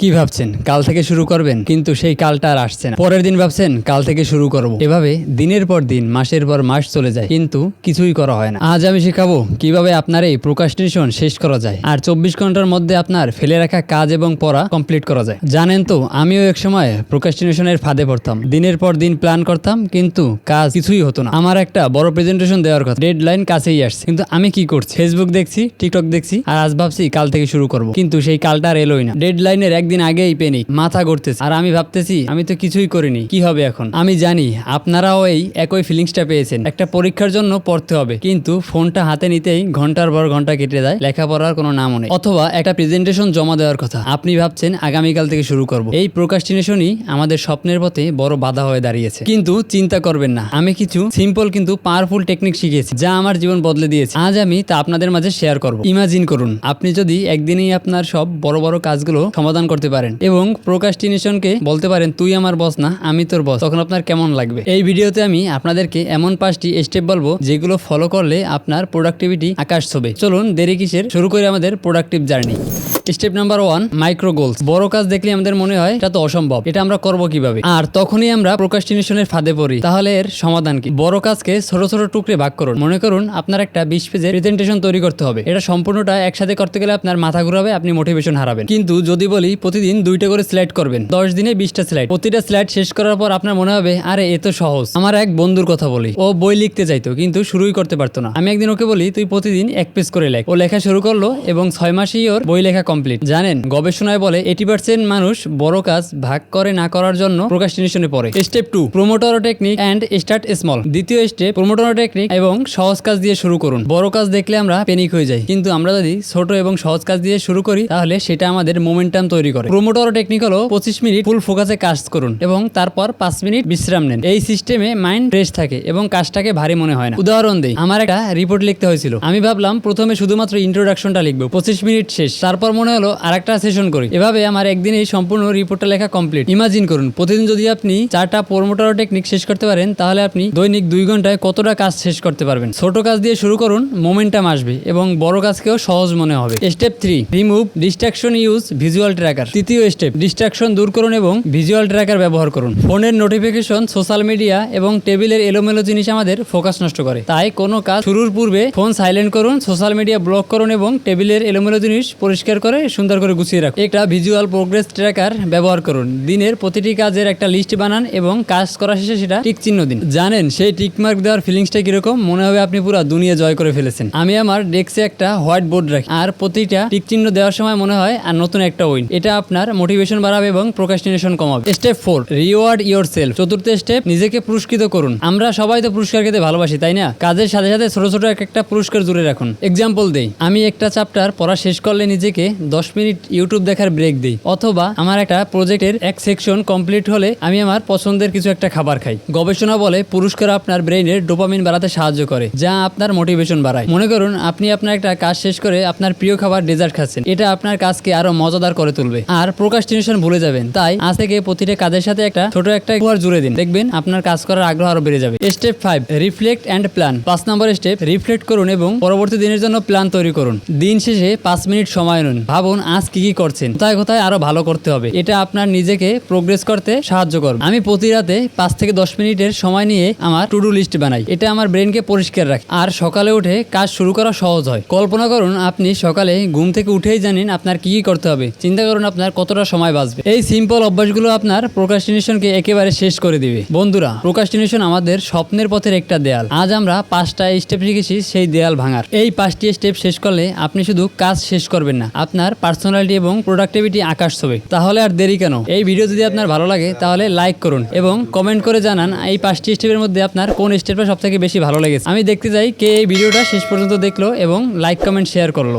কি ভাবছেন? কাল থেকে শুরু করবেন? কিন্তু সেই কালটা আর আসছে না। পরের দিন ভাবছেন, কাল থেকে শুরু করব। এভাবে দিনের পর দিন, মাসের পর মাস চলে যায়। কিন্তু কিছুই করা হয় না। আজ আমি শেখাবো কীভাবে আপনার এই প্রোকাস্টিনেশন শেষ করা যায়। আর চব্বিশ ঘণ্টার মধ্যে আপনার ফেলে রাখা কাজ এবং পড়া কমপ্লিট করা যায়। জানেন তো, আমিও এক সময় প্রোকাস্টিনেশনের ফাঁদে পড়তাম। দিনের পর দিন প্ল্যান করতাম, কিন্তু কাজ কিছুই হতো না। আমার একটা বড় প্রেজেন্টেশন দেওয়ার কথা। ডেড লাইন কাছেই আসছে। কিন্তু আমি কি করছি? ফেসবুক দেখছি টিকটক দেখছি, আর আজ ভাবছি কাল থেকে শুরু করব। কিন্তু সেই কালটা আর এলোই না। ডেড লাইনের একদিন আগেই পেনি, মাথা ঘুরতেছে। আর আমি ভাবতেছি, আমি তো কিছুই করিনি, কি হবে এখন? আমি জানি, আপনারাও এই একই ফিলিংসটা পেয়েছেন। একটা পরীক্ষার জন্য পড়তে হবে, কিন্তু ফোনটা হাতে নিতেই ঘণ্টার পর ঘণ্টা কেটে যায়, লেখাপড়ার কোনো নামও নেই। অথবা একটা প্রেজেন্টেশন জমা দেওয়ার কথা। আপনি ভাবছেন, আগামীকাল থেকে শুরু করব। এই প্রোকাস্টিনেশনই আমাদের স্বপ্নের পথে বড় বাধা হয়ে দাঁড়িয়েছে। কিন্তু চিন্তা করবেন না, আমি কিছু সিম্পল কিন্তু পাওয়ারফুল টেকনিক শিখেছি, যা আমার জীবন বদলে দিয়েছে। আজ আমি তা আপনাদের মাঝে শেয়ার করব। ইমাজিন করুন, আপনি যদি একদিনেই আপনার সব বড় বড় কাজগুলো সমাধান করতে পারেন। এবং প্রোকাস্টিনেশনকে বলতে পারেন, তুই আমার বস না, আমি তোর বস তখন আপনার কেমন লাগবে? এই ভিডিওতে আমি আপনাদেরকে এমন পাঁচটি স্টেপ বলব, যেগুলো ফলো করলে আপনার প্রোডাক্টিভিটি আকাশ ছবে। চলুন, দেরি কিসের? শুরু করে আমাদের productive journey step number one micro goals বড় কাজ দেখলে আমাদের মনে হয় এটা তো অসম্ভব। এটা আমরা করব কীভাবে? আর তখনই আমরা প্রোকাস্টিনেশনের ফাঁদে পড়ি। তাহলে এর সমাধান কি? বড় কাজকে ছোট ছোট টুকরে ভাগ করুন। মনে করুন আপনার একটা বিশ পেজের প্রেজেন্টেশন তৈরি করতে হবে। এটা সম্পূর্ণটা একসাথে করতে গেলে আপনার মাথা ঘুরাবে, আপনি মোটিভেশন হারাবেন। কিন্তু যদি বলি প্রতিদিন দুইটা করে স্লাইড করবেন, দশ দিনে বিশটা স্লাইড প্রতিটা স্লাইড শেষ করার পর আপনার মনে হবে, আরে, এ তো সহজ। আমার এক বন্ধুর কথা বলি। ও বই লিখতে চাইতো, কিন্তু শুরুই করতে পারতো না। আমি একদিন ওকে বলি, তুই প্রতিদিন এক পেজ করে লেখ। ও লেখা শুরু করল এবং ছয় মাসেই ওর বই লেখা কমপ্লিট জানেন, গবেষণায় বলে এইটি পার্সেন্ট মানুষ বড় কাজ ভাগ করে না করার জন্য প্রোকাস্টিনেশনে পড়ে। Step two promoter technique and start small দ্বিতীয় স্টেপ প্রোমোটর টেকনিক এবং সহজ কাজ দিয়ে শুরু করুন। বড় কাজ দেখলে আমরা পেনিক হয়ে যাই। কিন্তু আমরা যদি ছোট এবং সহজ কাজ দিয়ে শুরু করি, তাহলে সেটা আমাদের মোমেন্টাম তৈরি করে। প্রোমোটর টেকনিক হলো পঁচিশ মিনিট ফুল ফোকাসে কাজ করুন এবং তারপর পাঁচ মিনিট বিশ্রাম নেন। এই সিস্টেমে মাইন্ড ফ্রেশ থাকে এবং কাজটাকে ভারী মনে হয় না। উদাহরণ দেই, আমার একটা রিপোর্ট লিখতে হয়েছিল। আমি ভাবলাম প্রথমে শুধুমাত্র ইন্ট্রোডাকশনটা লিখব। পঁচিশ মিনিট শেষ। তারপর মনে হলো আরেকটা সেশন করি। এভাবে আমার একদিন এই সম্পূর্ণ রিপোর্টটা লেখা কমপ্লিট ইমাজিন করুন, প্রতিদিন যদি আপনি চারটা প্রোমোটর টেকনিক শেষ করতে পারেন, তাহলে আপনি দৈনিক দুই ঘন্টায় কতটা কাজ শেষ করতে পারবেন? ছোট কাজ দিয়ে শুরু করুন মোমেন্টাম আসবে এবং বড় কাজকেও সহজ মনে হবে। Step three remove distraction use visual tracker তৃতীয় স্টেপ ডিস্ট্রাকশন দূর করুন এবং ভিজুয়াল ট্র্যাকার ব্যবহার করুন। ফোনের নোটিফিকেশন সোশ্যাল মিডিয়া এবং টেবিলের এলোমেলো জিনিস আমাদের ফোকাস নষ্ট করে। তাই কোনো কাজ শুরুর পূর্বে ফোন সাইলেন্ট করুন সোশ্যাল মিডিয়া ব্লক করুন এবং টেবিলের এলোমেলো জিনিস পরিষ্কার করে সুন্দর করে গুছিয়ে রাখুন। একটা ভিজুয়াল প্রোগ্রেস ট্র্যাকার ব্যবহার করুন। দিনের প্রতিটি কাজের একটা লিস্ট বানান এবং কাজ করা শেষে সেটা টিক চিহ্ন দিন। জানেন, সেই টিক মার্ক দেওয়ার ফিলিংসটা কীরকম? মনে হবে আপনি পুরো দুনিয়া জয় করে ফেলেছেন। আমি আমার ডেস্কে একটা হোয়াইট বোর্ড রাখি। আর প্রতিটা টিক চিহ্ন দেওয়ার সময় মনে হয়, আর নতুন একটা উইন এটা আপনার মোটিভেশন বাড়াবে এবং প্রোকাস্টিনেশন কমাবে। Step four reward yourself চতুর্থ স্টেপ নিজেকে পুরস্কৃত করুন। আমরা সবাই তো পুরস্কার খেতে ভালোবাসি, তাই না? কাজের সাথে সাথে ছোট ছোট এক একটা পুরস্কার জুড়ে রাখুন। এক্সাম্পল দেই। আমি একটা চ্যাপ্টার পড়া শেষ করলে নিজেকে দশ মিনিট ইউটিউব দেখার ব্রেক দিই। অথবা আমার একটা প্রজেক্টের এক সেকশন কমপ্লিট হলে আমি আমার পছন্দের কিছু একটা খাবার খাই। গবেষণা বলে পুরস্কার আপনার ব্রেইনের ডোপামিন বাড়াতে সাহায্য করে, যা আপনার মোটিভেশন বাড়ায়। মনে করুন, আপনি আপনার একটা কাজ শেষ করে আপনার প্রিয় খাবার ডেজার্ট খাচ্ছেন। এটা আপনার কাজকে আরও মজাদার করে তুলবে। আর প্রকাশ প্রোকাস্টিনেশন ভুলে যাবেন। তাই আজ থেকে প্রতিটা কাজের সাথে একটা ছোট একটা উপহার জুড়ে দিন। দেখবেন আপনার কাজ করার আগ্রহ আরও বেড়ে যাবে। Step five reflect and plan পাঁচ নম্বর স্টেপ রিফ্লেক্ট করুন এবং পরবর্তী দিনের জন্য প্ল্যান তৈরি করুন। দিন শেষে পাঁচ মিনিট সময় নিন। ভাবুন আজ কি কি করছেন। কোথায় কোথায় আরও ভালো করতে হবে। এটা আপনার নিজেকে প্রোগ্রেস করতে সাহায্য করবে। আমি প্রতি রাতে পাঁচ থেকে দশ মিনিটের সময় নিয়ে আমার টু ডু লিস্ট বানাই। এটা আমার ব্রেনকে পরিষ্কার রাখে। আর সকালে উঠে কাজ শুরু করা সহজ হয়। কল্পনা করুন, আপনি সকালে ঘুম থেকে উঠেই জানেন আপনার কি কি করতে হবে। চিন্তা করুন, আপনার কতটা সময় বাঁচবে। এই সিম্পল অভ্যাসগুলো আপনার প্রোকাস্টিনেশনকে একেবারে শেষ করে দিবে। বন্ধুরা প্রোকাস্টিনেশন আমাদের স্বপ্নের পথের একটা দেয়াল। আজ আমরা পাঁচটা স্টেপ শিখেছি, সেই দেয়াল ভাঙার। এই পাঁচটি স্টেপ শেষ করলে আপনি শুধু কাজ শেষ করবেন না আপনার পার্সোনালিটি এবং প্রোডাক্টিভিটি আকাশ ছবি। তাহলে আর দেরি কেন? এই ভিডিও যদি আপনার ভালো লাগে, তাহলে লাইক করুন এবং কমেন্ট করে জানান এই পাঁচটি স্টেপের মধ্যে আপনার কোন স্টেপটা সব থেকে বেশি ভালো লেগেছে। আমি দেখতে চাই কে এই ভিডিওটা শেষ পর্যন্ত দেখল এবং লাইক কমেন্ট শেয়ার করল।